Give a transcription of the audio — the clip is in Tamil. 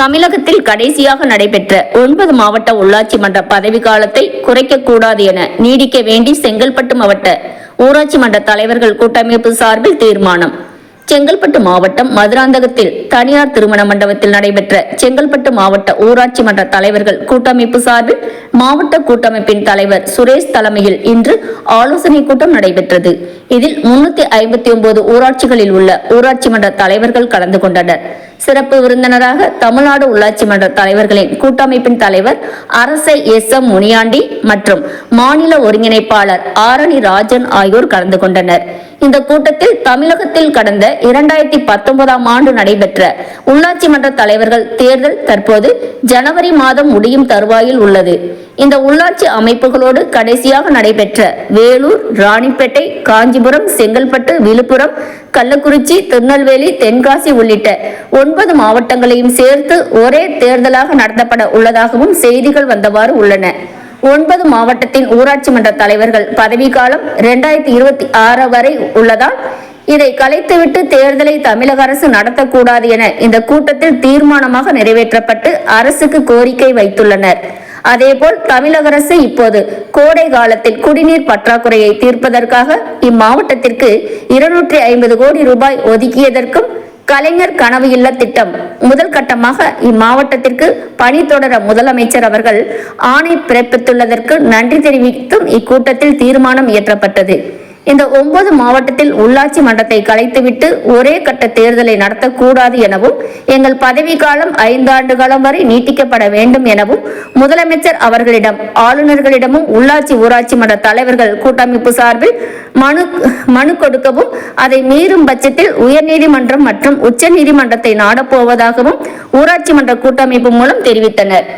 தமிழகத்தில் கடைசியாக நடைபெற்ற ஒன்பது மாவட்ட உள்ளாட்சி மன்ற பதவி காலத்தை குறைக்கக்கூடாது என நீடிக்க வேண்டி செங்கல்பட்டு மாவட்ட ஊராட்சி மன்ற தலைவர்கள் கூட்டமைப்பு சார்பில் தீர்மானம். செங்கல்பட்டு மாவட்டம் மதுராந்தகத்தில் தனியார் திருமண மண்டபத்தில் நடைபெற்ற செங்கல்பட்டு மாவட்ட ஊராட்சி மன்ற தலைவர்கள் கூட்டமைப்பு சார்பில் மாவட்ட கூட்டமைப்பின் தலைவர் சுரேஷ் தலைமையில் இன்று ஆலோசனை கூட்டம் நடைபெற்றது. இதில் முன்னூத்தி ஐம்பத்தி ஒன்பது ஊராட்சிகளில் உள்ள ஊராட்சி மன்ற தலைவர்கள் கலந்து கொண்டனர். சிறப்பு விருந்தினராக தமிழ்நாடு உள்ளாட்சி மன்ற தலைவர்களின் கூட்டமைப்பின் தலைவர் அரசை எஸ் எம் முனியாண்டி மற்றும் மாநில ஒருங்கிணைப்பாளர் ஆரணி ராஜன் ஆகியோர் கலந்து கொண்டனர். இந்த கூட்டத்தில் தமிழகத்தில் கடந்த இரண்டாயிரத்தி பத்தொன்பதாம் ஆண்டு நடைபெற்ற உள்ளாட்சி மன்ற தலைவர்கள் தேர்தல் தற்போது ஜனவரி மாதம் முடியும் தருவாயில் உள்ளது. இந்த உள்ளாட்சி அமைப்புகளோடு கடைசியாக நடைபெற்ற வேலூர் ராணிப்பேட்டை காஞ்சிபுரம் செங்கல்பட்டு விழுப்புரம் கள்ளக்குறிச்சி திருநெல்வேலி தென்காசி உள்ளிட்ட ஒன்பது மாவட்டங்களையும் சேர்த்து ஒரே தேர்தலாக நடத்தப்பட உள்ளதாகவும் செய்திகள் வந்தவாறு உள்ளன. ஒன்பது மாவட்டத்தின் ஊராட்சி மன்ற தலைவர்கள் பதவிக்காலம் இரண்டாயிரத்தி இருபத்தி ஆறு வரை உள்ளதால் இதை கலைத்துவிட்டு தேர்தலை தமிழக அரசு நடத்தக்கூடாது என இந்த கூட்டத்தில் தீர்மானமாக நிறைவேற்றப்பட்டு அரசுக்கு கோரிக்கை வைத்துள்ளனர். அதேபோல் தமிழக அரசு இப்போது கோடை காலத்தில் குடிநீர் பற்றாக்குறையை தீர்ப்பதற்காக இம்மாவட்டத்திற்கு இருநூற்றி ஐம்பது கோடி ரூபாய் ஒதுக்கியதற்கும் கலைஞர் கனவு இல்ல திட்டம். முதல் கட்டமாக இம்மாவட்டத்திற்கு பணி தொடர முதலமைச்சர் அவர்கள் ஆணை பிறப்பித்துள்ளதற்கு நன்றி தெரிவித்தும் இக்கூட்டத்தில் தீர்மானம் இயற்றப்பட்டது. இந்த ஒன்பது மாவட்டத்தில் உள்ளாட்சி மன்றத்தை கலைத்துவிட்டு ஒரே கட்ட தேர்தலை நடத்தக்கூடாது எனவும் எங்கள் பதவி காலம் ஐந்தாண்டு காலம் வரை நீட்டிக்கப்பட வேண்டும் எனவும் முதலமைச்சர் அவர்களிடம் ஆளுநர்களிடமும் உள்ளாட்சி ஊராட்சி மன்ற தலைவர்கள் கூட்டமைப்பு சார்பில் மனு மனு கொடுக்கவும் அதை மீறும் பட்சத்தில் உயர்நீதிமன்றம் மற்றும் உச்ச நீதிமன்றத்தை நாடப்போவதாகவும் ஊராட்சி மன்ற கூட்டமைப்பு மூலம் தெரிவித்தனர்.